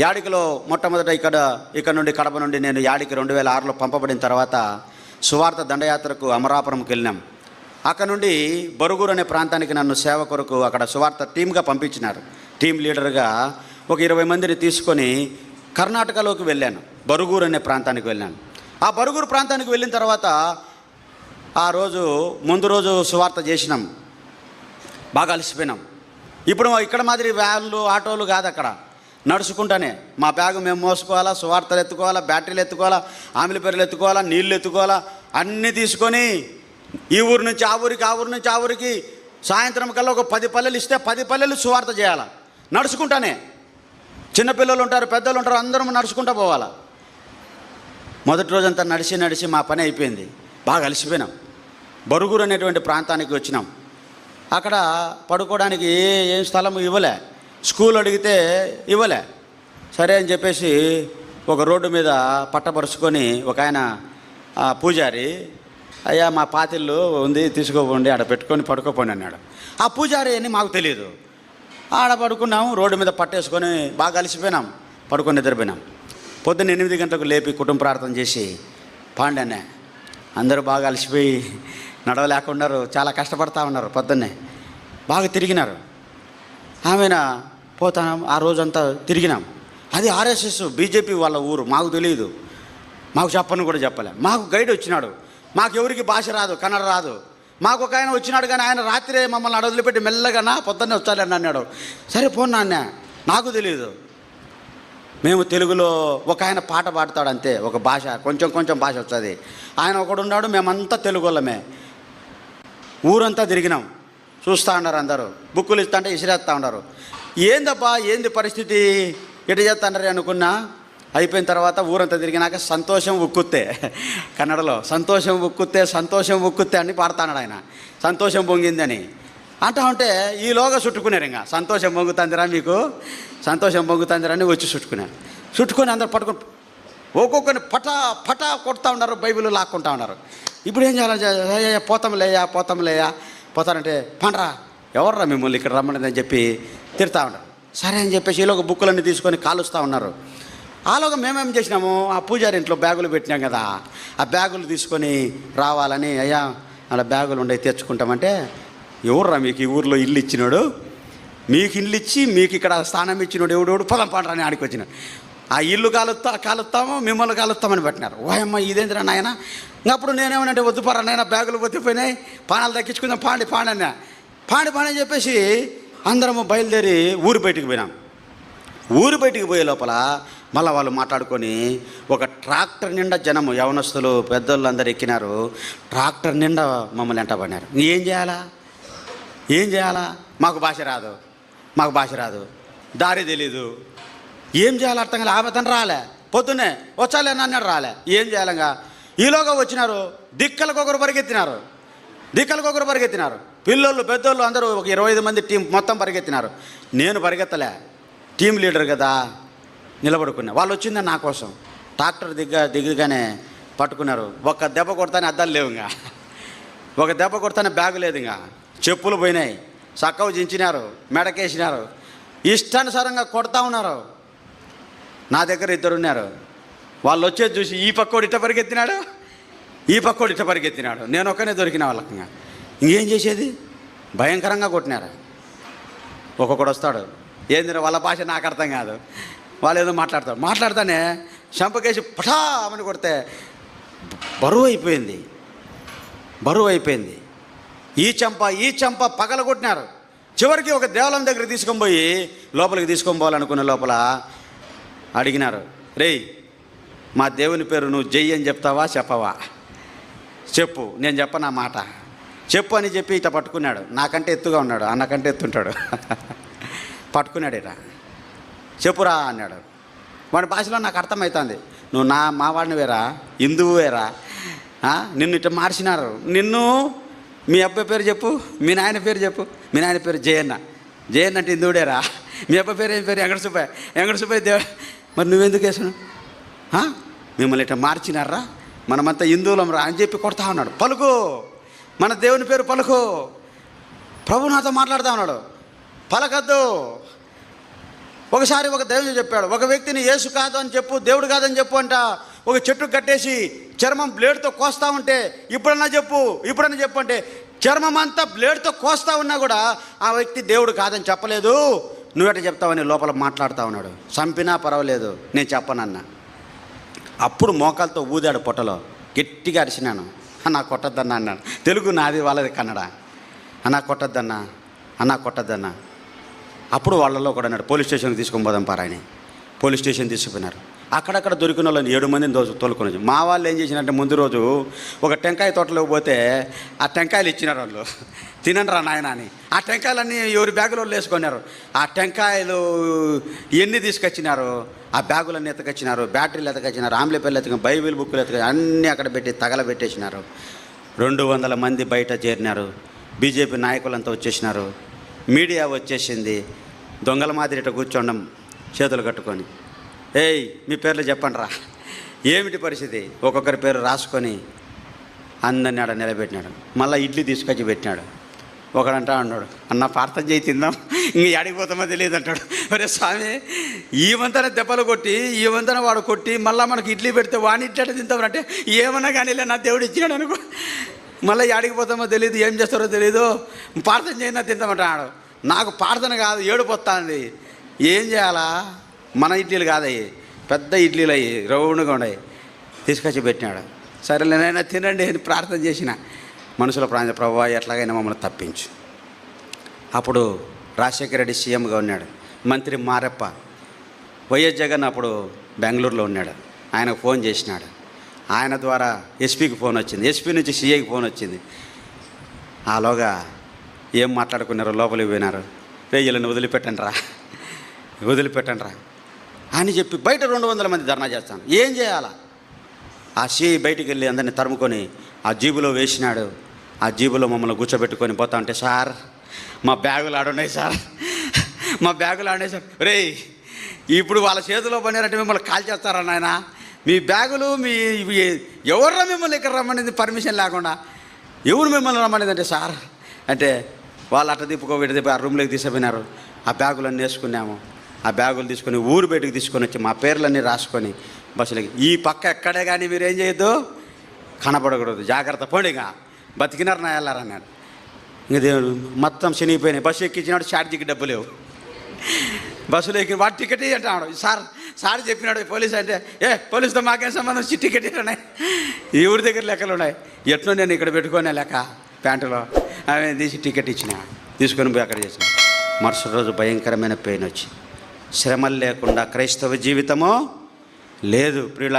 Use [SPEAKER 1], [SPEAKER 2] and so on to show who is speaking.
[SPEAKER 1] యాడికలో మొట్టమొదట ఇక్కడ ఇక్కడ నుండి కడప నుండి నేను యాడికి రెండు వేల ఆరులో పంపబడిన తర్వాత సువార్త దండయాత్రకు అమరాపురంకి వెళ్ళినాం. అక్కడ నుండి బరుగురు అనే ప్రాంతానికి నన్ను సేవ కొరకు అక్కడ సువార్త టీమ్గా పంపించినారు. టీం లీడర్గా ఒక ఇరవై మందిని తీసుకొని కర్ణాటకలోకి వెళ్ళాను బరుగురు అనే ప్రాంతానికి వెళ్ళాను. ఆ బరుగురు ప్రాంతానికి వెళ్ళిన తర్వాత ఆ రోజు ముందు రోజు సువార్త చేసినాం. బాగా అలసిపోయినాం. ఇప్పుడు ఇక్కడ మాదిరి వ్యాన్లు ఆటోలు కాదు అక్కడ. నడుచుకుంటానే. మా బ్యాగ్ మేము మోసుకోవాలా సువార్తలు ఎత్తుకోవాలా బ్యాటరీలు ఎత్తుకోవాలా ఆమెల పేర్లు ఎత్తుకోవాలా నీళ్ళు ఎత్తుకోవాలా అన్నీ తీసుకొని ఈ ఊరు నుంచి ఆ ఊరికి ఆ ఊరి నుంచి ఆ ఊరికి సాయంత్రం కల్లా ఒక పది పల్లెలు ఇస్తే పది పల్లెలు సువార్త చేయాలా. నడుచుకుంటానే. చిన్నపిల్లలు ఉంటారు పెద్దలు ఉంటారు అందరం నడుచుకుంటూ పోవాలా. మొదటి రోజంతా నడిచి నడిచి మా పని అయిపోయింది. బాగా అలసిపోయినాం. బరుగురు అనేటువంటి ప్రాంతానికి వచ్చినాం. అక్కడ పడుకోవడానికి ఏ ఏం స్థలం ఇవ్వలే. స్కూల్ అడిగితే ఇవ్వలే. సరే అని చెప్పేసి ఒక రోడ్డు మీద పట్టపరుచుకొని ఒక ఆయన పూజారి అయ్యా మా పాతిల్లు ఉంది తీసుకోపోండి ఆడ పెట్టుకొని పడుకోపోండి అన్నాడు. ఆ పూజారి అని మాకు తెలియదు ఆడ పడుకున్నాం రోడ్డు మీద పట్టేసుకొని బాగా కలిసిపోయినాం పడుకొని నిద్రపోయినాం. పొద్దున్న ఎనిమిది గంటలకు లేపి కుటుంబ ప్రార్థన చేసి పాండనే అందరూ బాగా అలసిపోయి నడవలేకున్నారు చాలా కష్టపడతా ఉన్నారు పొద్దున్నే. బాగా తిరిగినారు. ఆమెనా పోతాం ఆ రోజంతా తిరిగినాం. అది ఆర్ఎస్ఎస్ బీజేపీ వాళ్ళ ఊరు మాకు తెలియదు మాకు చెప్పని కూడా చెప్పలే. మాకు గైడ్ వచ్చినాడు. మాకు ఎవరికి భాష రాదు కన్నడ రాదు. మాకు ఒక ఆయన వచ్చినాడు కానీ ఆయన రాత్రి మమ్మల్ని అడవులు పెట్టి మెల్లగా పొద్దున్నే వచ్చాలని అన్నాడు. సరే పోను నాన్న నాకు తెలియదు మేము తెలుగులో ఒక ఆయన పాట పాడతాడు అంతే ఒక భాష కొంచెం కొంచెం భాష వస్తుంది. ఆయన ఒకడు ఉన్నాడు మేమంతా తెలుగు వాళ్ళమే ఊరంతా తిరిగినాం. చూస్తూ ఉన్నారు అందరూ. బుక్కులు ఇస్తా అంటే ఇసిరేస్తూ ఉన్నారు. ఏందబ్బా ఏంది పరిస్థితి? ఎటు చేస్తానరే అనుకున్నా? అయిపోయిన తర్వాత ఊరంతా తిరిగినాక సంతోషం ఉక్కుతే కన్నడలో సంతోషం ఉక్కుతే సంతోషం ఉక్కుతే అని పాడతాడు ఆయన. సంతోషం పొంగిందని. అంటా ఉంటే ఈలోగా చుట్టుకున్నారు ఇంకా సంతోషం పొంగుతుందిరా మీకు? సంతోషం పొంగుతుందిరా అని వచ్చి చుట్టుకున్నారు చుట్టుకొని అందరు పట్టుకుని ఒక్కొక్కరిని పటా పటా కొడతా ఉన్నారు బైబిల్ లాక్కుంటా ఉన్నారు. ఇప్పుడు ఏం చేయాలి? అయ్యా పోతాంలేయా పోతాంలేయా పోతానంటే పండ్రా ఎవర్రా మిమ్మల్ని ఇక్కడ రమ్మని చెప్పి తిడతా ఉన్నారు? సరే అని చెప్పేసి ఈలోగా బుక్కులన్నీ తీసుకొని కాలుస్తూ ఉన్నారు. ఆలోగా మేమేం చేసినాము? ఆ పూజారి ఇంట్లో బ్యాగులు పెట్టినాం కదా. ఆ బ్యాగులు తీసుకొని రావాలని అయ్యా అలా బ్యాగులు ఉండే తెచ్చుకుంటామంటే ఎవర్రా మీకు ఈ ఊర్లో ఇల్లు ఇచ్చినాడు? మీకు ఇల్లు ఇచ్చి మీకు ఇక్కడ స్థానం ఇచ్చినోడు ఎవడెవడు పొలం పంటని ఆడికి వచ్చినాడు ఆ ఇల్లు కాలుతా కాలుస్తాము మిమ్మల్ని కాలుస్తామని పెట్టినారు. ఓయమ్మ ఇదేంద్రా నాయన? ఇంకా అప్పుడు నేనేమనంటే వద్దు పరా నాయన బ్యాగులు పొద్దుపోయినాయి పానాలు దక్కించుకుందాం పాండి పాండి అన్నా. పాడి అని చెప్పేసి అందరము బయలుదేరి ఊరు బయటికి పోయినాం. ఊరు బయటికి పోయే లోపల మళ్ళీ వాళ్ళు మాట్లాడుకొని ఒక ట్రాక్టర్ నిండా జనము యవనస్తులు పెద్దోళ్ళు అందరు ఎక్కినారు. ట్రాక్టర్ నిండా మమ్మల్ని ఎంటబడినారు ఏం చేయాలా? ఏం చేయాలా? మాకు భాష రాదు. మాకు భాష రాదు. దారి తెలీదు. ఏం చేయాలి అర్థం కాలే. ఆమెతను రాలే. పొద్దున్నే వచ్చాలే అన్నాడు రాలే. ఏం చేయాలంగా? ఈలోగా వచ్చినారు. దిక్కలకు ఒకరు పరిగెత్తినారు. దిక్కలకు ఒకరు పరిగెత్తినారు. పిల్లోళ్ళు పెద్దోళ్ళు అందరూ ఒక ఇరవై ఐదు మంది టీం మొత్తం పరిగెత్తినారు. నేను పరిగెత్తలే. టీం లీడర్ కదా నిలబడుకున్నా. వాళ్ళు వచ్చిందని నా కోసం. ట్రాక్టర్ దిగ్గ దిగగానే పట్టుకున్నారు. ఒక దెబ్బ కొడతానే అద్దాలు లేవు ఇంకా. ఒక దెబ్బ కొడతానే బ్యాగు లేదు ఇంకా. చెప్పులు పోయినాయి. చక్కవు చించినారు మెడకేసినారు. ఇష్టానుసారంగా కొడతా ఉన్నారు. నా దగ్గర ఇద్దరు ఉన్నారు. వాళ్ళు వచ్చేది చూసి ఈ పక్కోడు ఇట్ట పరిగెత్తినాడు? ఈ పక్కోడు ఇట్ట పరిగెత్తినాడు? నేను ఒక్కనే దొరికిన వాళ్ళకి ఇంకేం చేసేది? భయంకరంగా కొట్టినారు. ఒక్కొక్కడు వస్తాడు. ఏంది వాళ్ళ భాష నాకు అర్థం కాదు. వాళ్ళు ఏదో మాట్లాడతారు. మాట్లాడతానే చంపకేసి పఠామని కొడితే బరువు అయిపోయింది. బరువు అయిపోయింది. ఈ చంప ఈ చంప పగల కొట్టినారు. చివరికి ఒక దేవాలయం దగ్గర తీసుకొని పోయి లోపలికి తీసుకొని పోవాలనుకునే లోపల అడిగినారు రేయ్ మా దేవుని పేరు నువ్వు జై అని చెప్తావా చెప్పవా? చెప్పు నేను చెప్పనా మాట. చెప్పు అని చెప్పి ఇట పట్టుకున్నాడు. నాకంటే ఎత్తుగా ఉన్నాడు. అన్నకంటే ఎత్తుంటాడు. పట్టుకున్నాడు ఇట చెప్పురా అన్నాడు. వాడి భాషలో నాకు అర్థమవుతుంది నువ్వు నా మావాడిని వేరా? హిందువు వేరా? నిన్ను ఇట్లా మార్చినారు. నిన్ను మీ అబ్బాయి పేరు చెప్పు. మీ నాయన పేరు చెప్పు. మీ నాయన పేరు జయన్న. జయన్న అంటే హిందువుడేరా? మీ అబ్బాయి పేరు ఏం పేరు? వెంకట సుబ్బయ్య వెంకట సుబ్బయ్య దేవ మరి నువ్వెందుకు వేసాను మిమ్మల్ని ఇట్లా మార్చినారా? మనమంతా హిందువులం రా అని చెప్పి కొడతా ఉన్నాడు. పలుకు! మన దేవుని పేరు పలుకు. ప్రభు నాతో మాట్లాడుతా ఉన్నాడు పలకద్దు. ఒకసారి ఒక దైవం చెప్పాడు. ఒక వ్యక్తిని యేసు కాదు అని చెప్పు దేవుడు కాదని చెప్పు అంట. ఒక చెట్టు కట్టేసి చర్మం బ్లేడ్తో కోస్తా ఉంటే ఇప్పుడన్నా చెప్పు ఇప్పుడన్నా చెప్పు అంటే చర్మం అంతా బ్లేడ్తో కోస్తా ఉన్నా కూడా ఆ వ్యక్తి దేవుడు కాదని చెప్పలేదు. నువ్వెట చెప్తావని లోపల మాట్లాడుతూ ఉన్నాడు. చంపినా పర్వాలేదు నేను చెప్పనన్నా. అప్పుడు మోకాలతో ఊదాడు పొట్టలో. గట్టిగా అరిచినాను. అన్నా కొట్టద్దన్నా అన్నాడు. తెలుగు నాది వాళ్ళది కన్నడ. అన్నా కొట్టద్దన్నా అన్నా కొట్టద్దన్నా. అప్పుడు వాళ్ళలో కూడా అన్నాడు పోలీస్ స్టేషన్కి తీసుకొని పోదాం పారాయని పోలీస్ స్టేషన్ తీసుకుపోయినారు. అక్కడక్కడ దొరికిన వాళ్ళని ఏడు మందిని దోచు తోలుకొని మా వాళ్ళు ఏం చేసినారంటే ముందు రోజు ఒక టెంకాయ తోటలోకి పోతే ఆ టెంకాయలు ఇచ్చినారు వాళ్ళు. తినండి రా నాయన అని. ఆ టెంకాయలన్నీ ఎవరి బ్యాగులో వేసుకున్నారు. ఆ టెంకాయలు ఎన్ని తీసుకొచ్చినారు? ఆ బ్యాగులన్నీ ఎతకొచ్చినారు బ్యాటరీలు ఎతకొచ్చినారు ఆమ్లెపల్లి ఎతక బైబిల్ బుక్లు ఎతక అన్నీ అక్కడ పెట్టి తగలబెట్టేసినారు. రెండు వందల మంది బయట చేరినారు. బీజేపీ నాయకులంతా వచ్చేసినారు. మీడియా వచ్చేసింది. దొంగల మాదిరిట కూర్చోండం చేతులు కట్టుకొని. ఏయ్ మీ పేర్లు చెప్పండి రా ఏమిటి పరిస్థితి? ఒక్కొక్కరి పేరు రాసుకొని అందరిని ఆడ నిలబెట్టినాడు. మళ్ళీ ఇడ్లీ తీసుకొచ్చి పెట్టినాడు. ఒకడంటా అన్నాడు అన్న ప్రార్థన చేయి తిందాం. ఇంక ఆడిపోతామో పోతామో తెలియదు అంటాడు. అరే స్వామి ఈ వంతన దెబ్బలు కొట్టి ఈ వంతన వాడు కొట్టి మళ్ళీ మనకి ఇడ్లీ పెడితే వాడిని ఇట్లా తింటాం అంటే ఏమన్నా కానీ లే, నా దేవుడు ఇచ్చినాడు అనుకో. మళ్ళీ ఆడిపోతామో పోతామో తెలియదు ఏం చేస్తారో తెలియదు. ప్రార్థన చేయనా తింటామంటాడు నాకు ప్రార్థన కాదు ఏడుపు ఏం చేయాలా? మన ఇడ్లీలు కాదయ్యి పెద్ద ఇడ్లీలు అయ్యి రౌండ్గా ఉన్నాయి. తీసుకొచ్చి పెట్టినాడు. సరేలేనైనా తినండి అని ప్రార్థన చేసిన. మనసులో ప్రాంత ప్రభావ ఎట్లాగైనా మమ్మల్ని తప్పించు. అప్పుడు రాజశేఖర రెడ్డి సీఎంగా ఉన్నాడు. మంత్రి మారెప్ప వైఎస్ జగన్ అప్పుడు బెంగళూరులో ఉన్నాడు. ఆయనకు ఫోన్ చేసినాడు. ఆయన ద్వారా ఎస్పీకి ఫోన్ వచ్చింది. ఎస్పీ నుంచి సీఐకి ఫోన్ వచ్చింది. ఆలోగా ఏం మాట్లాడుకున్నారు లోపలికి పోయినారు. రే వీళ్ళని వదిలిపెట్టండి రా. వదిలిపెట్టండి రా. అని చెప్పి బయట రెండు వందల మంది ధర్నా చేస్తాను. ఏం చేయాలా? ఆ సిఐ బయటికి వెళ్ళి అందరిని తరుముకొని ఆ జీబులో వేసినాడు. ఆ జీబులో మమ్మల్ని కూర్చోబెట్టుకొని పోతా ఉంటే సార్ మా బ్యాగులు ఆడున్నాయి సార్. మా బ్యాగులు ఆడినాయి సార్. రే ఇప్పుడు వాళ్ళ చేతిలో పనిరంటే మిమ్మల్ని కాల్ చేస్తారా నాయన? మీ బ్యాగులు మీ ఇవి ఎవర్రా మిమ్మల్ని ఇక్కడ రమ్మనేది పర్మిషన్ లేకుండా? ఎవరు మిమ్మల్ని రమ్మనేది అంటే సార్ అంటే వాళ్ళు అట్ట తిప్పుకో వీటి తిప్పి ఆ రూమ్లోకి తీసుకుపోయినారు. ఆ బ్యాగులన్నీ వేసుకున్నాము. ఆ బ్యాగులు తీసుకొని ఊరు బయటకు తీసుకొని వచ్చి మా పేర్లన్నీ రాసుకొని బస్సులకి ఈ పక్క ఎక్కడే కానీ మీరు ఏం చేయొద్దు? కనపడకూడదు. జాగ్రత్త పోనీగా. బతికినారు నా వెళ్ళారన్నాడు ఇంకా దేవుడు మొత్తం శనిగిపోయినాయి. బస్సు ఎక్కించినాడు ఛార్జీకి డబ్బు లేవు. బస్సులో ఎక్కి వాడు టికెట్ అంటాడు సార్ సార్ చెప్పినాడు పోలీస్ అంటే ఏ పోలీసుతో మాకేం సంబంధం? వచ్చి టికెట్ ఉన్నాయి ఈ ఊరి దగ్గర లెక్కలు ఉన్నాయి. ఎట్లా నేను ఇక్కడ పెట్టుకునే లెక్క? ప్యాంటులో. ఆమె తీసి టికెట్ ఇచ్చిన. తీసుకొని పోయి అక్కడ చేసిన. మరుసటి రోజు భయంకరమైన పెయిన్ వచ్చి. శ్రమలు లేకుండా క్రైస్తవ జీవితము లేదు ప్రియుల